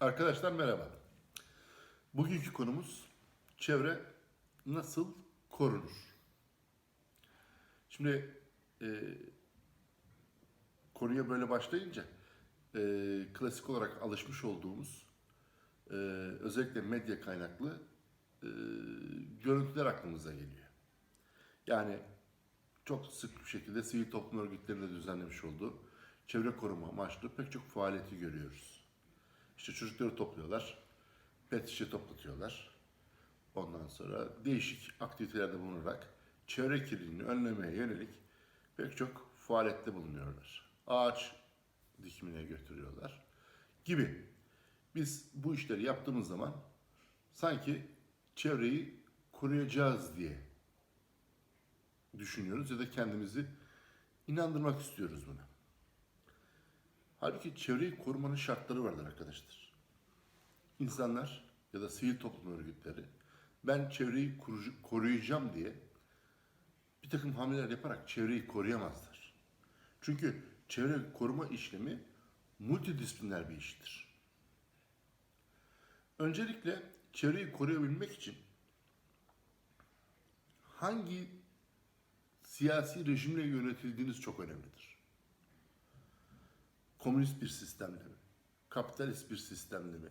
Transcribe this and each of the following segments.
Arkadaşlar merhaba. Bugünkü konumuz çevre nasıl korunur? Şimdi e, konuya böyle başlayınca e, klasik olarak alışmış olduğumuz e, özellikle medya kaynaklı e, görüntüler aklımıza geliyor. Yani çok sık bir şekilde sivil toplum örgütlerinde düzenlemiş olduğu çevre koruma amaçlı pek çok faaliyeti görüyoruz. İşte çocukları topluyorlar, pet şişe toplatıyorlar. Ondan sonra değişik aktivitelerde bulunarak çevre kirliliğini önlemeye yönelik pek çok faaliyette bulunuyorlar. Ağaç dikimine götürüyorlar gibi. Biz bu işleri yaptığımız zaman sanki çevreyi koruyacağız diye düşünüyoruz ya da kendimizi inandırmak istiyoruz buna. Halbuki çevreyi korumanın şartları vardır arkadaşlar. İnsanlar ya da sivil toplum örgütleri ben çevreyi koruyacağım diye bir takım hamleler yaparak çevreyi koruyamazlar. Çünkü çevre koruma işlemi multidisipliner bir iştir. Öncelikle çevreyi koruyabilmek için hangi siyasi rejimle yönetildiğiniz çok önemlidir. Komünist bir sistemle mi? Kapitalist bir sistemle mi?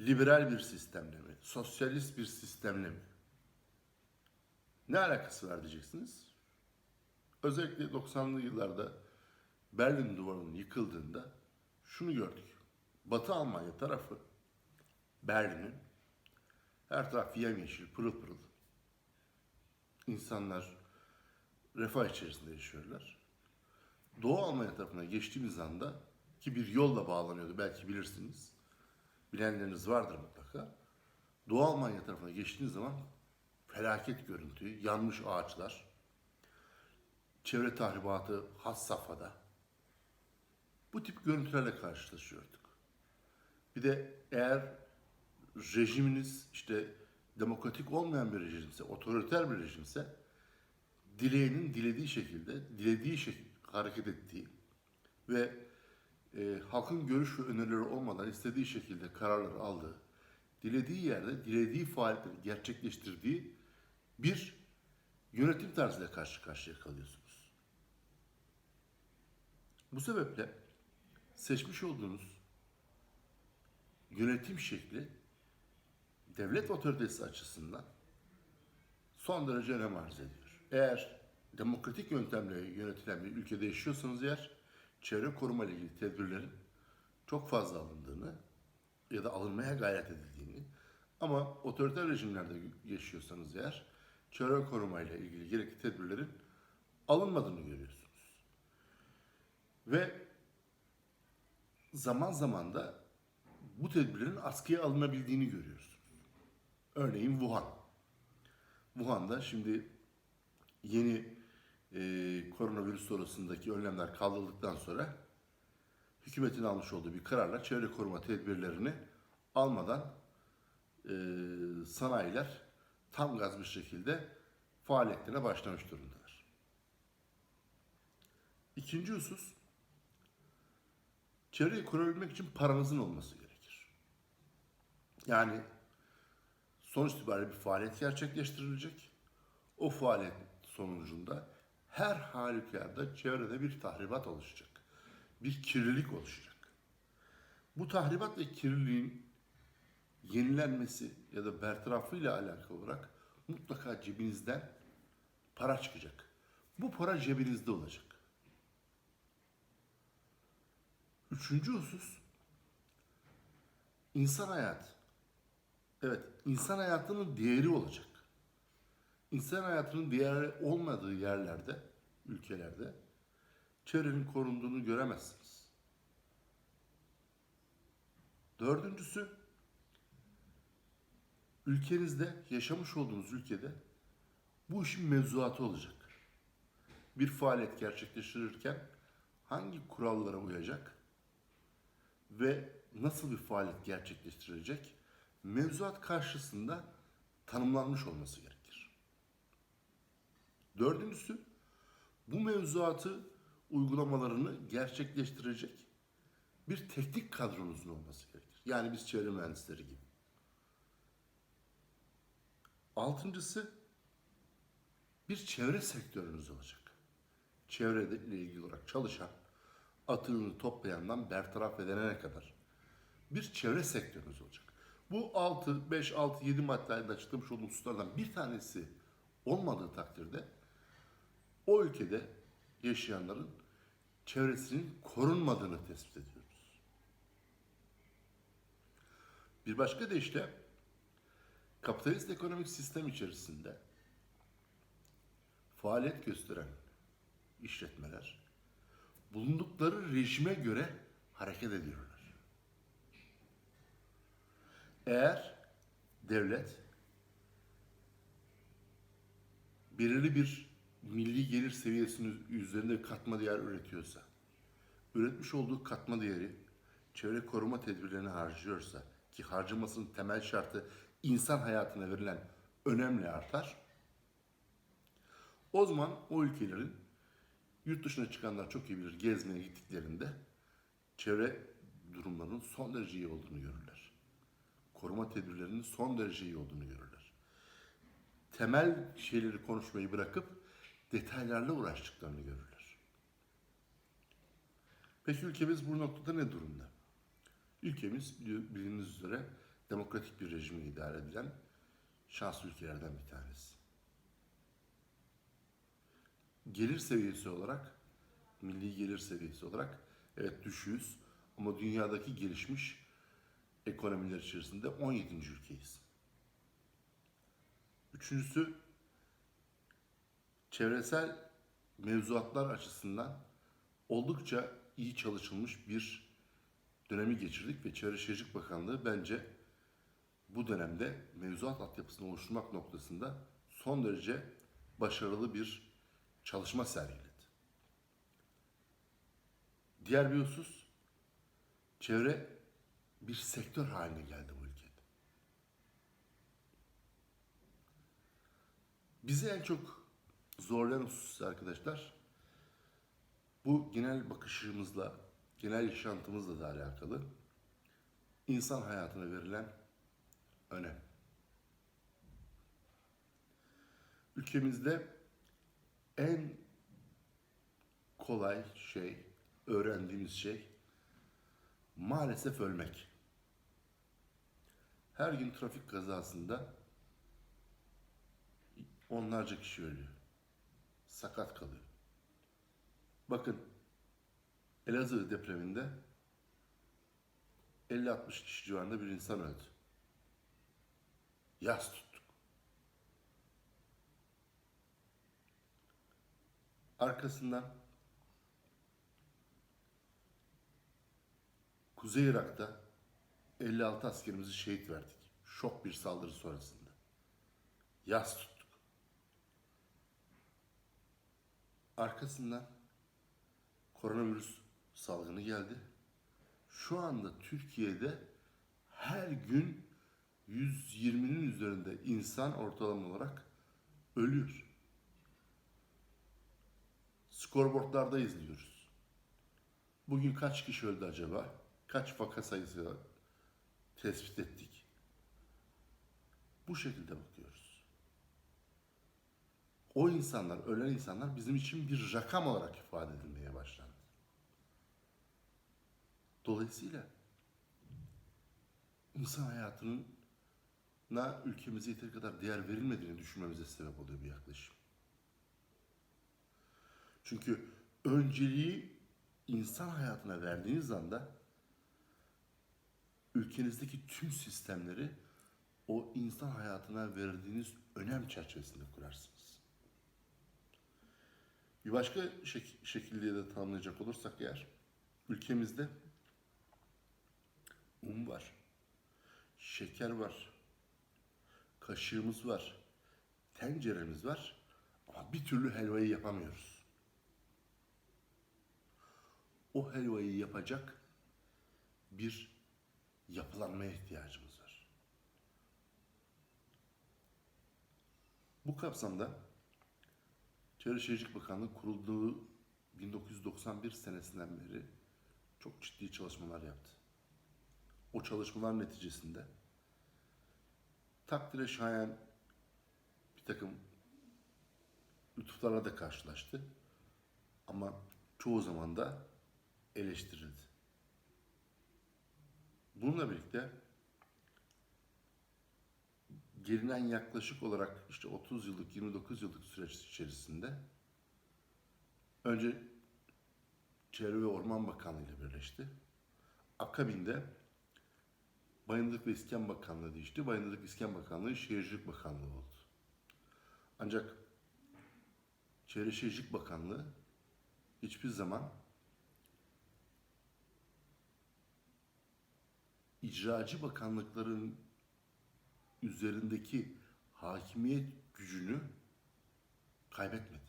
Liberal bir sistemle mi? Sosyalist bir sistemle mi? Ne alakası var diyeceksiniz. Özellikle 90'lı yıllarda Berlin duvarının yıkıldığında şunu gördük. Batı Almanya tarafı Berlin'in her taraf yemyeşil, pırıl pırıl. İnsanlar refah içerisinde yaşıyorlar. Doğu Almanya tarafına geçtiğimiz anda ki bir yolla bağlanıyordu belki bilirsiniz. Bilenleriniz vardır mutlaka. Doğu Almanya tarafına geçtiğiniz zaman felaket görüntüyü, yanmış ağaçlar, çevre tahribatı has safhada. Bu tip görüntülerle karşılaşıyorduk. Bir de eğer rejiminiz işte demokratik olmayan bir rejimse, otoriter bir rejimse dileğinin dilediği şekilde, dilediği şekilde hareket ettiği ve e, halkın görüş ve önerileri olmadan istediği şekilde kararları aldığı, dilediği yerde dilediği faaliyetleri gerçekleştirdiği bir yönetim tarzıyla karşı karşıya kalıyorsunuz. Bu sebeple seçmiş olduğunuz yönetim şekli devlet otoritesi açısından son derece önem arz ediyor. Eğer demokratik yöntemle yönetilen bir ülkede yaşıyorsanız eğer çevre koruma ile ilgili tedbirlerin çok fazla alındığını ya da alınmaya gayret edildiğini ama otoriter rejimlerde yaşıyorsanız eğer çevre koruma ile ilgili gerekli tedbirlerin alınmadığını görüyorsunuz. Ve zaman zaman da bu tedbirlerin askıya alınabildiğini görüyorsunuz. Örneğin Wuhan. Wuhan'da şimdi yeni e, koronavirüs sonrasındaki önlemler kaldırıldıktan sonra hükümetin almış olduğu bir kararla çevre koruma tedbirlerini almadan e, sanayiler tam gaz bir şekilde faaliyetlerine başlamış durumdalar. İkinci husus, çevreyi koruyabilmek için paranızın olması gerekir. Yani sonuç itibariyle bir faaliyet gerçekleştirilecek. O faaliyet sonucunda her halükarda çevrede bir tahribat oluşacak. Bir kirlilik oluşacak. Bu tahribat ve kirliliğin yenilenmesi ya da bertarafıyla alakalı olarak mutlaka cebinizden para çıkacak. Bu para cebinizde olacak. Üçüncü husus insan hayatı. Evet, insan hayatının değeri olacak. İnsan hayatının değeri olmadığı yerlerde, ülkelerde çevrenin korunduğunu göremezsiniz. Dördüncüsü, ülkenizde, yaşamış olduğunuz ülkede bu işin mevzuatı olacak. Bir faaliyet gerçekleştirirken hangi kurallara uyacak ve nasıl bir faaliyet gerçekleştirecek mevzuat karşısında tanımlanmış olması gerekir. Dördüncüsü bu mevzuatı uygulamalarını gerçekleştirecek bir teknik kadronuzun olması gerekir. Yani biz çevre mühendisleri gibi. Altıncısı bir çevre sektörünüz olacak. Çevreyle ilgili olarak çalışan, atığını toplayandan bertaraf edene kadar bir çevre sektörünüz olacak. Bu 6, 5, 6, 7 maddelerde açıklamış olduğum hususlardan bir tanesi olmadığı takdirde o ülkede yaşayanların çevresinin korunmadığını tespit ediyoruz. Bir başka deyişle kapitalist ekonomik sistem içerisinde faaliyet gösteren işletmeler bulundukları rejime göre hareket ediyorlar. Eğer devlet belirli bir milli gelir seviyesinin üzerinde katma değer üretiyorsa, üretmiş olduğu katma değeri çevre koruma tedbirlerine harcıyorsa ki harcamasının temel şartı insan hayatına verilen önemle artar. O zaman o ülkelerin yurt dışına çıkanlar çok iyi bilir gezmeye gittiklerinde çevre durumlarının son derece iyi olduğunu görürler. Koruma tedbirlerinin son derece iyi olduğunu görürler. Temel şeyleri konuşmayı bırakıp detaylarla uğraştıklarını görürler. Peki ülkemiz bu noktada ne durumda? Ülkemiz bildiğiniz üzere demokratik bir rejimle idare edilen şanslı ülkelerden bir tanesi. Gelir seviyesi olarak, milli gelir seviyesi olarak evet düşüyoruz ama dünyadaki gelişmiş ekonomiler içerisinde 17. ülkeyiz. Üçüncüsü çevresel mevzuatlar açısından oldukça iyi çalışılmış bir dönemi geçirdik ve Çevre Şehircilik Bakanlığı bence bu dönemde mevzuat altyapısını oluşturmak noktasında son derece başarılı bir çalışma sergiledi. Diğer bir husus, çevre bir sektör haline geldi bu ülkede. Bizi en çok zorlayan husus arkadaşlar, bu genel bakışımızla, genel yaşantımızla da alakalı insan hayatına verilen önem. Ülkemizde en kolay şey, öğrendiğimiz şey maalesef ölmek. Her gün trafik kazasında onlarca kişi ölüyor. Sakat kalıyor. Bakın Elazığ depreminde 50-60 kişi civarında bir insan öldü. Yas tuttuk. Arkasından Kuzey Irak'ta 56 askerimizi şehit verdik. Şok bir saldırı sonrasında. Yas tuttuk. Arkasından koronavirüs salgını geldi. Şu anda Türkiye'de her gün 120'nin üzerinde insan ortalama olarak ölüyor. Skorboardlarda izliyoruz. Bugün kaç kişi öldü acaba? Kaç vaka sayısı tespit ettik? Bu şekilde bakıyoruz. O insanlar, ölen insanlar bizim için bir rakam olarak ifade edilmeye başlandı. Dolayısıyla insan hayatının na ülkemize yeteri kadar değer verilmediğini düşünmemize sebep oluyor bu yaklaşım. Çünkü önceliği insan hayatına verdiğiniz anda ülkenizdeki tüm sistemleri o insan hayatına verdiğiniz önem çerçevesinde kurarsınız. Bir başka şek- şekilde de tanımlayacak olursak eğer, ülkemizde un var, şeker var, kaşığımız var, tenceremiz var ama bir türlü helvayı yapamıyoruz. O helvayı yapacak bir yapılanmaya ihtiyacımız var. Bu kapsamda Çevre Şehircilik Bakanlığı kurulduğu 1991 senesinden beri çok ciddi çalışmalar yaptı. O çalışmalar neticesinde takdire şayan bir takım lütuflarla da karşılaştı. Ama çoğu zaman da eleştirildi. Bununla birlikte gelinen yaklaşık olarak işte 30 yıllık, 29 yıllık süreç içerisinde önce Çevre ve Orman Bakanlığı ile birleşti. Akabinde Bayındırlık ve İskan Bakanlığı değişti. Bayındırlık İskan Bakanlığı Şehircilik Bakanlığı oldu. Ancak Çevre Şehircilik Bakanlığı hiçbir zaman icracı bakanlıkların üzerindeki hakimiyet gücünü kaybetmedi.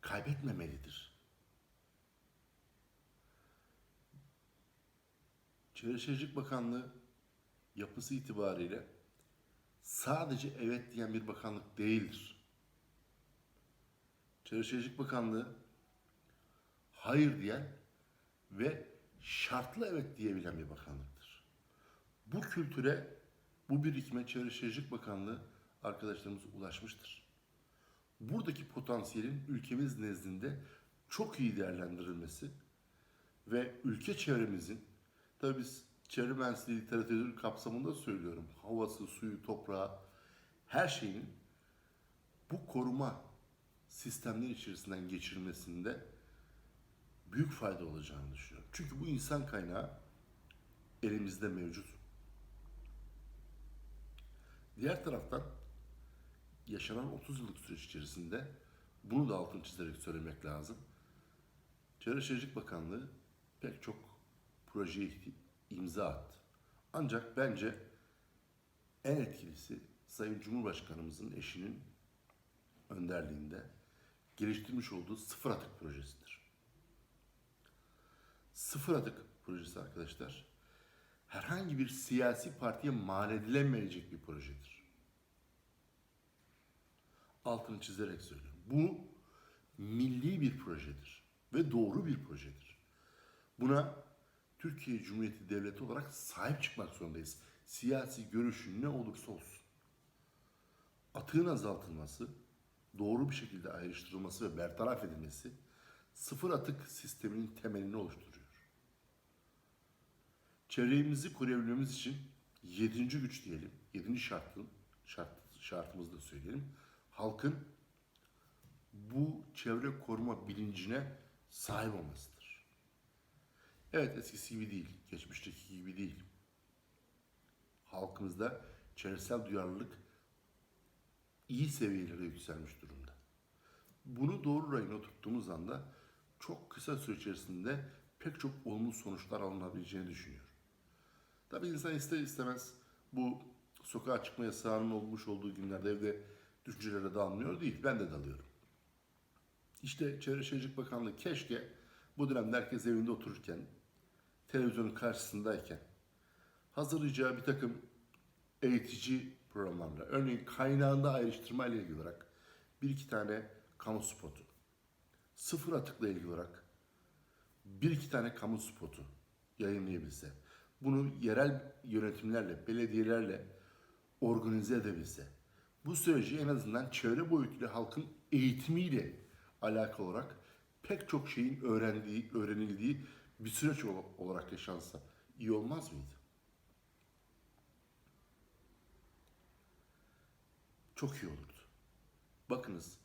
Kaybetmemelidir. Çevre Şehircilik Bakanlığı yapısı itibariyle sadece evet diyen bir bakanlık değildir. Çevre Bakanlığı hayır diyen ve şartlı evet diyebilen bir bakanlıktır. Bu kültüre, bu birikime Çevre Şehircilik Bakanlığı arkadaşlarımız ulaşmıştır. Buradaki potansiyelin ülkemiz nezdinde çok iyi değerlendirilmesi ve ülke çevremizin, tabii biz çevre mühendisliği literatürü kapsamında söylüyorum, havası, suyu, toprağı, her şeyin bu koruma sistemleri içerisinden geçirilmesinde büyük fayda olacağını düşünüyorum. Çünkü bu insan kaynağı elimizde mevcut. Diğer taraftan yaşanan 30 yıllık süreç içerisinde bunu da altını çizerek söylemek lazım. Çevre Şehircilik Bakanlığı pek çok projeye imza attı. Ancak bence en etkilisi Sayın Cumhurbaşkanımızın eşinin önderliğinde geliştirmiş olduğu sıfır atık projesidir. Sıfır atık projesi arkadaşlar herhangi bir siyasi partiye mal edilemeyecek bir projedir. Altını çizerek söylüyorum. Bu milli bir projedir ve doğru bir projedir. Buna Türkiye Cumhuriyeti Devleti olarak sahip çıkmak zorundayız. Siyasi görüşün ne olursa olsun. Atığın azaltılması, doğru bir şekilde ayrıştırılması ve bertaraf edilmesi sıfır atık sisteminin temelini oluşturuyor. Çevremizi koruyabilmemiz için yedinci güç diyelim, yedinci şartın, şart, şartımızı da söyleyelim. Halkın bu çevre koruma bilincine sahip olmasıdır. Evet eskisi gibi değil, geçmişteki gibi değil. Halkımızda çevresel duyarlılık iyi seviyelere yükselmiş durumda. Bunu doğru rayına oturttuğumuz anda çok kısa süre içerisinde pek çok olumlu sonuçlar alınabileceğini düşünüyorum. Tabii insan ister istemez bu sokağa çıkma yasağının olmuş olduğu günlerde evde düşüncelere dalmıyor değil. Ben de dalıyorum. İşte Çevre Şehircilik Bakanlığı keşke bu dönemde herkes evinde otururken, televizyonun karşısındayken hazırlayacağı bir takım eğitici programlarla, örneğin kaynağında ayrıştırma ile ilgili olarak bir iki tane kamu spotu, sıfır atıkla ilgili olarak bir iki tane kamu spotu yayınlayabilse, bunu yerel yönetimlerle, belediyelerle organize edebilse, bu süreci en azından çevre boyutuyla halkın eğitimiyle alakalı olarak pek çok şeyin öğrendiği, öğrenildiği bir süreç ol- olarak yaşansa iyi olmaz mıydı? Çok iyi olurdu. Bakınız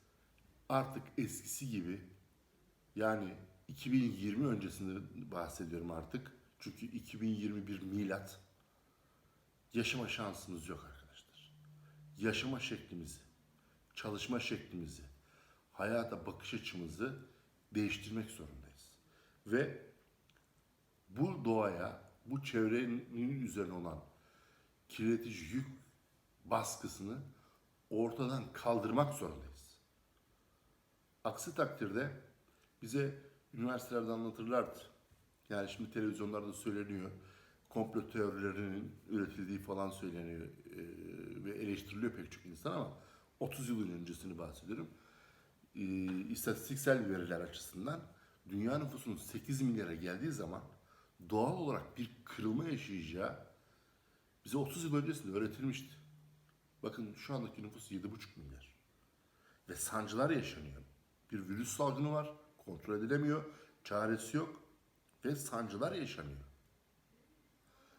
artık eskisi gibi yani 2020 öncesinde bahsediyorum artık. Çünkü 2021 milat yaşama şansımız yok arkadaşlar. Yaşama şeklimizi, çalışma şeklimizi, hayata bakış açımızı değiştirmek zorundayız. Ve bu doğaya, bu çevrenin üzerine olan kirletici yük baskısını ortadan kaldırmak zorundayız. Aksi takdirde bize üniversitelerde anlatırlardı. Yani şimdi televizyonlarda söyleniyor. Komplo teorilerinin üretildiği falan söyleniyor eee, ve eleştiriliyor pek çok insan ama 30 yılın öncesini bahsediyorum. Eee, istatistiksel veriler açısından dünya nüfusunun 8 milyara geldiği zaman doğal olarak bir kırılma yaşayacağı bize 30 yıl öncesinde öğretilmişti. Bakın şu andaki nüfus 7,5 milyar. Ve sancılar yaşanıyor. Bir virüs salgını var, kontrol edilemiyor, çaresi yok ve sancılar yaşanıyor.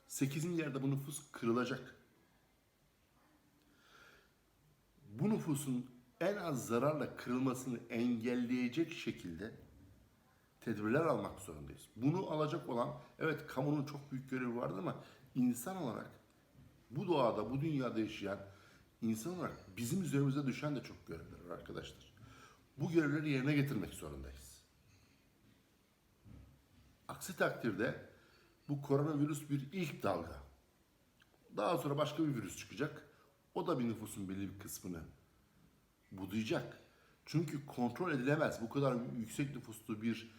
8 milyarda bu nüfus kırılacak. Bu nüfusun en az zararla kırılmasını engelleyecek şekilde tedbirler almak zorundayız. Bunu alacak olan, evet kamunun çok büyük görevi vardı ama insan olarak bu doğada, bu dünyada yaşayan insan olarak bizim üzerimize düşen de çok görevler var arkadaşlar. Bu görevleri yerine getirmek zorundayız. Aksi takdirde bu koronavirüs bir ilk dalga. Daha sonra başka bir virüs çıkacak. O da bir nüfusun belli bir kısmını budayacak. Çünkü kontrol edilemez. Bu kadar yüksek nüfuslu bir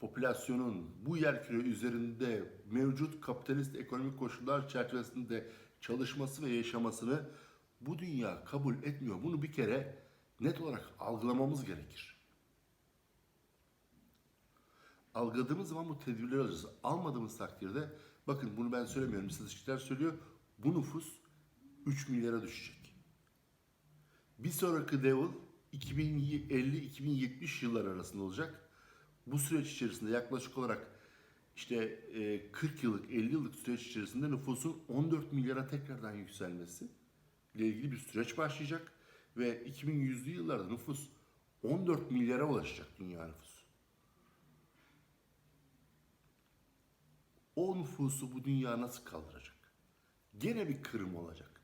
popülasyonun bu yerküre üzerinde mevcut kapitalist ekonomik koşullar çerçevesinde çalışması ve yaşamasını bu dünya kabul etmiyor. Bunu bir kere net olarak algılamamız gerekir. Algıladığımız zaman bu tedbirleri alacağız. Almadığımız takdirde bakın bunu ben söylemiyorum. İstatistikler söylüyor. Bu nüfus 3 milyara düşecek. Bir sonraki level 2050-2070 yıllar arasında olacak. Bu süreç içerisinde yaklaşık olarak işte e, 40 yıllık, 50 yıllık süreç içerisinde nüfusun 14 milyara tekrardan yükselmesi ile ilgili bir süreç başlayacak ve 2100'lü yıllarda nüfus 14 milyara ulaşacak dünya nüfusu. O nüfusu bu dünya nasıl kaldıracak? Gene bir kırım olacak.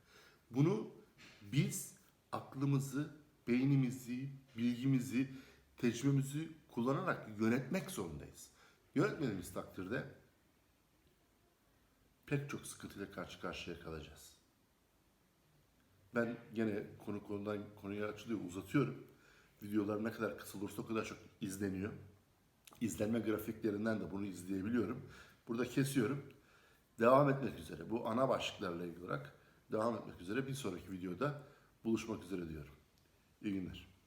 Bunu biz aklımızı, beynimizi, bilgimizi, tecrübemizi kullanarak yönetmek zorundayız. Yönetmediğimiz takdirde pek çok sıkıntıyla karşı karşıya kalacağız. Ben gene konu konudan konuya açılıyor, uzatıyorum. Videolar ne kadar kısa olursa o kadar çok izleniyor. İzlenme grafiklerinden de bunu izleyebiliyorum. Burada kesiyorum. Devam etmek üzere. Bu ana başlıklarla ilgili olarak devam etmek üzere bir sonraki videoda buluşmak üzere diyorum. İyi günler.